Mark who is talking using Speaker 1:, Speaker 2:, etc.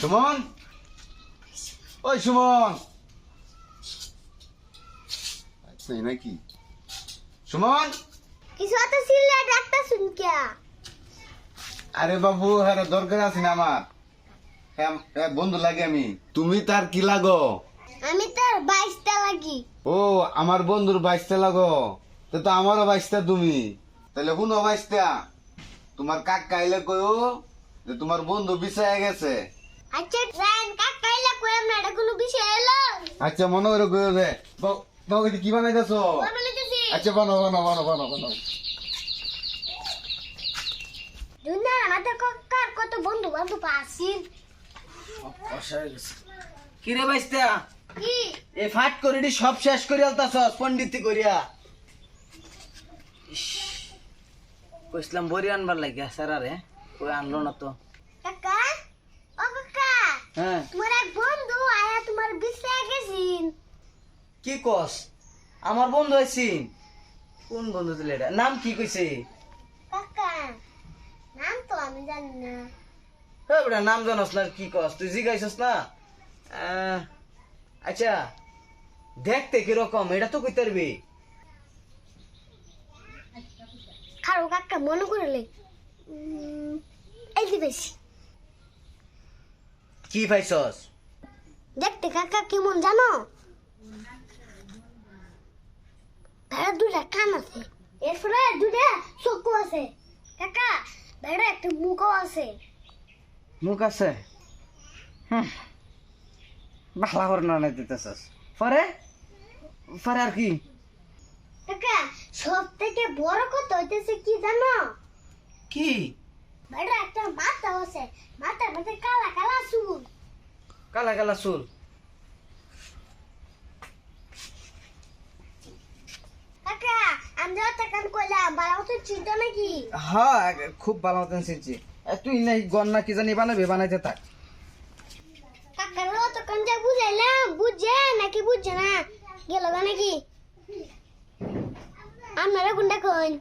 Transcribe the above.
Speaker 1: সুমন? ওই সুমন।
Speaker 2: নেই নাকি?
Speaker 1: সুমন?
Speaker 3: কিছু তো সিল্লা ডাক্তার শুন কিয়া
Speaker 1: আরে বাবু হ্যাঁ দরকার আছে না আমার। হ্যাঁ হ্যাঁ, বন্ধু লাগে আমি। তুমি তার কি লাগো?
Speaker 3: আমি তোর বাইশটা লাগি।
Speaker 1: ও আমার বন্ধুর বাইশটা লাগো। তো তো আমারও বাইশটা তুমি। তাহলে শুনো বাইশটা। তোমার কাক কাইলে কয়ও যে তোমার বন্ধু বিছায় গেছে।
Speaker 3: আচ্ছা রান কাক কাইলা কই আমরা? এটা কোনো বিষয় এলো
Speaker 1: আচ্ছা মনে করে যে তোমাকে কি বানাইতেছো?
Speaker 3: বলতেছি
Speaker 1: আচ্ছা বানো বানো বানো বানো বানো
Speaker 3: দুনিয়ার আমাদের কার কত বন্ধু বান্ধব
Speaker 4: বাইস্তা?
Speaker 3: কি?
Speaker 4: এ ফাট করিডি সব শেষ করে আলতাছস পণ্ডিতি করিয়া। ইস, কইছিলাম বড়ি আনবার লাগিয়া স্যারারে ওই আনলো না তো? হ্যাঁ।
Speaker 3: তোমার এক বন্ধু আয়া তোমার গেছিন
Speaker 4: কি কস? আমার বন্ধু আইছি কোন বন্ধু দিলে এটা? নাম কি কইছে?
Speaker 3: কাকা নাম তো আমি জানি না।
Speaker 4: হ্যাঁ বেটা নাম জানস না কি কস? তুই জিগাইছস না? আচ্ছা দেখতে কীরকম? এটা তো কইতে পারবি।
Speaker 3: খারো কাকা মনে করলে এই বেশি।
Speaker 4: কি পাইছস?
Speaker 3: দেখতে কাকা কেমন জানো? ভেড়া দুটা কান আছে। এরপরে দুটা চক্ষু আছে। কাকা ভেড়া একটা মুখও আছে।
Speaker 4: মুখ আছে? হুম। বাহলা করে না দিতেছস। পরে? পরে আর কি?
Speaker 3: কাকা সব থেকে বড় কথা হইতেছে কি জানো?
Speaker 4: কি?
Speaker 3: একটা মাথা আছে মাথার মধ্যে কালা কালা চুল।
Speaker 4: কালা কালা চুল।
Speaker 3: কাকা আমি যত কান কইলাম বাড়াও তো চিন্তা নাকি?
Speaker 4: হ্যাঁ খুব ভালো মতন চিনছি। তুই নাই গন্না কি জানি বানাবি বানাইতে থাক।
Speaker 3: কাকার তো কান যা বুঝাইলাম নাকি না? গেল নাকি? আপনারা কোনটা কোন